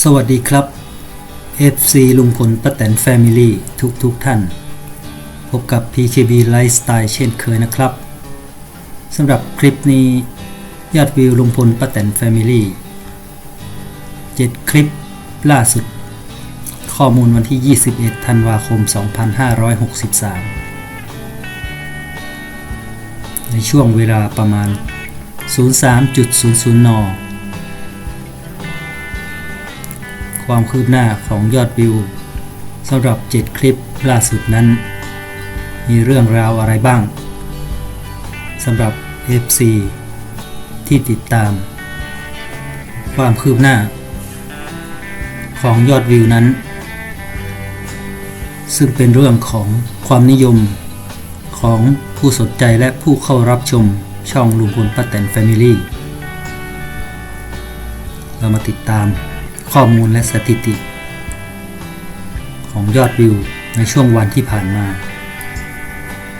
สวัสดีครับ FC ลุงพลป้าแตนแฟมิลี่ทุกทุกท่าน พบกับ PKB Lifestyle เช่นเคยนะครับสำหรับคลิปนี้ ยอดวิวลุงพลป้าแตนแฟมิลี่7คลิปล่าสุด ข้อมูลวันที่ 21 ธันวาคม 2563 ในช่วงเวลาประมาณ 03.00 น ความคืบหน้าของยอดวิวสำหรับ 7 คลิปล่าสุดนั้น มีเรื่องราวอะไรบ้างสำหรับ FC ที่ติดตาม ความคืบหน้า ของยอดวิวนั้น ซึ่งเป็นเรื่องของความนิยมของผู้สนใจและผู้เข้ารับชมช่องลุงพลป้าแตนแฟมิลี่เรามาติดตาม ข้อมูลและสถิติ ของยอดวิวในช่วงวันที่ผ่านมา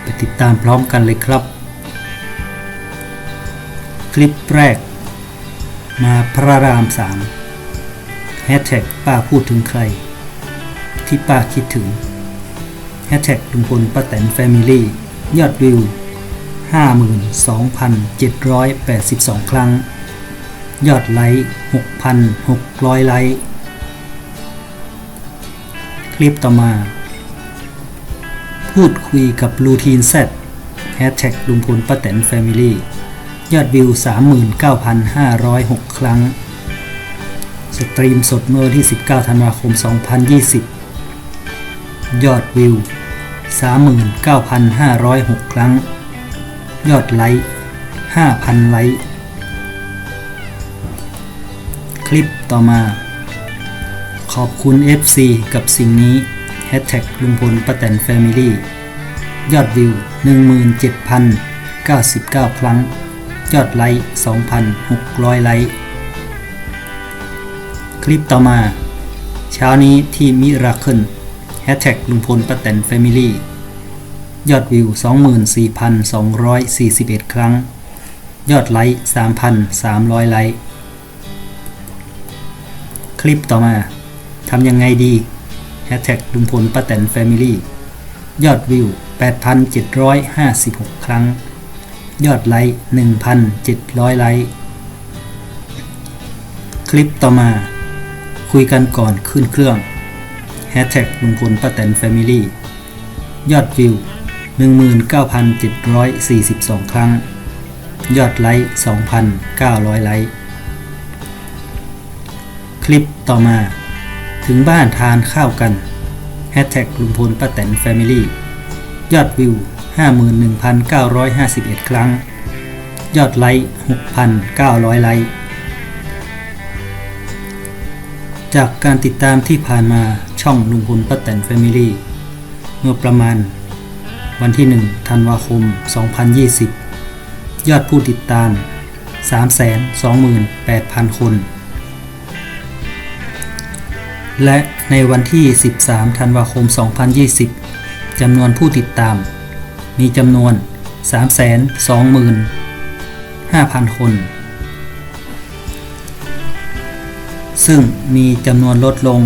ไปติดตามพร้อมกันเลยครับ คลิปแรก มาพระรามสามแฮชแท็กป้าพูดถึงใคร ที่ป้าคิดถึงแฮชแท็กลุงพลป้าแตนแฟมิลี่ยอดวิว 52,782 ครั้ง ยอดไลค์ 6,600 ไลค์ คลิปต่อมา พูดคุยกับรูทีนแซดแฮชแท็กลุงพลป้าแตนแฟมิลี่ ยอดวิว 39,506 ครั้ง สตรีมสดเมื่อวันที่ 19 ธันวาคม 2020 ยอดวิว 39,506 ครั้ง ยอดไลค์ 5,000 ไลค์ ลิปต่อมา ขอบคุณ FC กับสิ่งนี้แฮชแท็กลุงพลป้าแตนแฟมิลี่ยอดวิว 17,099 ครั้ง ยอดไลค์ 2,600 ไลค์ คลิปต่อมา เช้านี้ที่มิราเคิลแฮชแท็กลุงพลป้าแตนแฟมิลี่ยอดวิว 24,241 ครั้ง ยอดไลค์ 3,300 ไลค์ คลิปต่อมาทำยังไงดีแฮชแท็กลุงพลป้าแตนแฟมิลี่ยอดวิว 8,756 ครั้ง ยอดไลค์ 1,700 ไลค์ คลิปต่อมา คุยกันก่อนขึ้นเครื่องแฮชแท็กลุงพลป้าแตนแฟมิลี่ยอดวิว 19,742 ครั้ง ยอดไลค์ 2,900 ไลค์ คลิปต่อมา ถึงบ้านทานข้าวกันแฮชแท็กลุงพลป้าแตนแฟมิลี่ยอดวิว 51,951 ครั้ง ยอดไลค์ 6,900 ไลค์ จากการติดตามที่ผ่านมาช่องลุงพลป้าแตนแฟมิลี่เมื่อประมาณ วันที่1ธันวาคม 2020 ยอดผู้ติดตาม 328,000 คน และในวันที่ 13 ธันวาคม 2020 จำนวนผู้ติดตาม มีจำนวน 325,000 คน ซึ่งมีจำนวนลดลง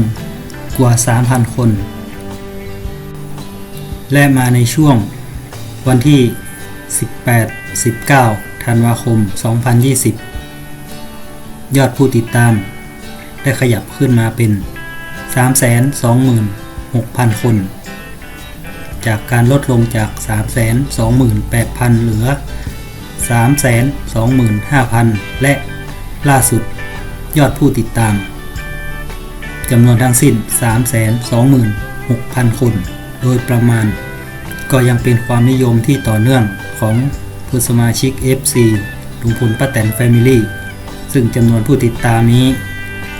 กว่า 3,000 คน และมาในช่วงวันที่ 18 19 ธันวาคม 2020 ยอดผู้ติดตาม ได้ขยับขึ้นมาเป็น 326,000 คน จากการลดลงจาก 328,000 เหลือ 325,000 และล่าสุดยอดผู้ติดตามจำนวนทั้งสิ้น 326,000 คน โดยประมาณ ก็ยังเป็นความนิยมที่ต่อเนื่องของผู้สมาชิก FC ลุงพลป้าแตนแฟมิลี่ ซึ่งจำนวนผู้ติดตามนี้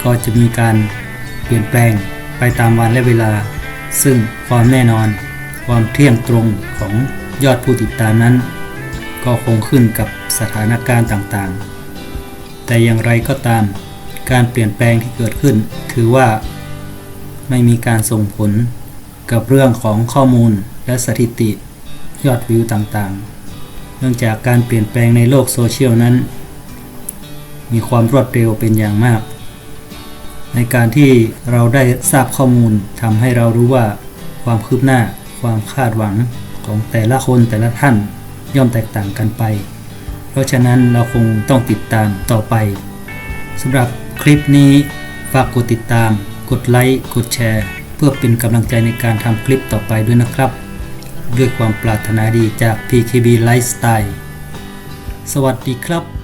ก็จะมีการ เปลี่ยนแปลงไปตามวันและเวลา ซึ่งความแน่นอน ความเที่ยงตรงของยอดผู้ติดตามนั้น ก็คงขึ้นกับสถานการณ์ต่างๆ แต่อย่างไรก็ตาม การเปลี่ยนแปลงที่เกิดขึ้น ถือว่า ไม่มีการส่งผลกับเรื่องของข้อมูลและสถิติยอดวิวต่างๆ เนื่องจากการเปลี่ยนแปลงในโลกโซเชียลนั้น มีความรวดเร็วเป็นอย่างมาก ในการที่เราได้ทราบข้อมูลทำให้เรารู้ว่าความคืบหน้าความคาดหวังของแต่ละคนแต่ละท่านย่อมแตกต่างกันไป เพราะฉะนั้นเราคงต้องติดตามต่อไปสำหรับคลิปนี้ฝากกดติดตาม กดไลค์กดแชร์ เพื่อเป็นกำลังใจในการทำคลิปต่อไปด้วยนะครับ ด้วยความปรารถนาดีจาก PKB Lifestyle สวัสดีครับ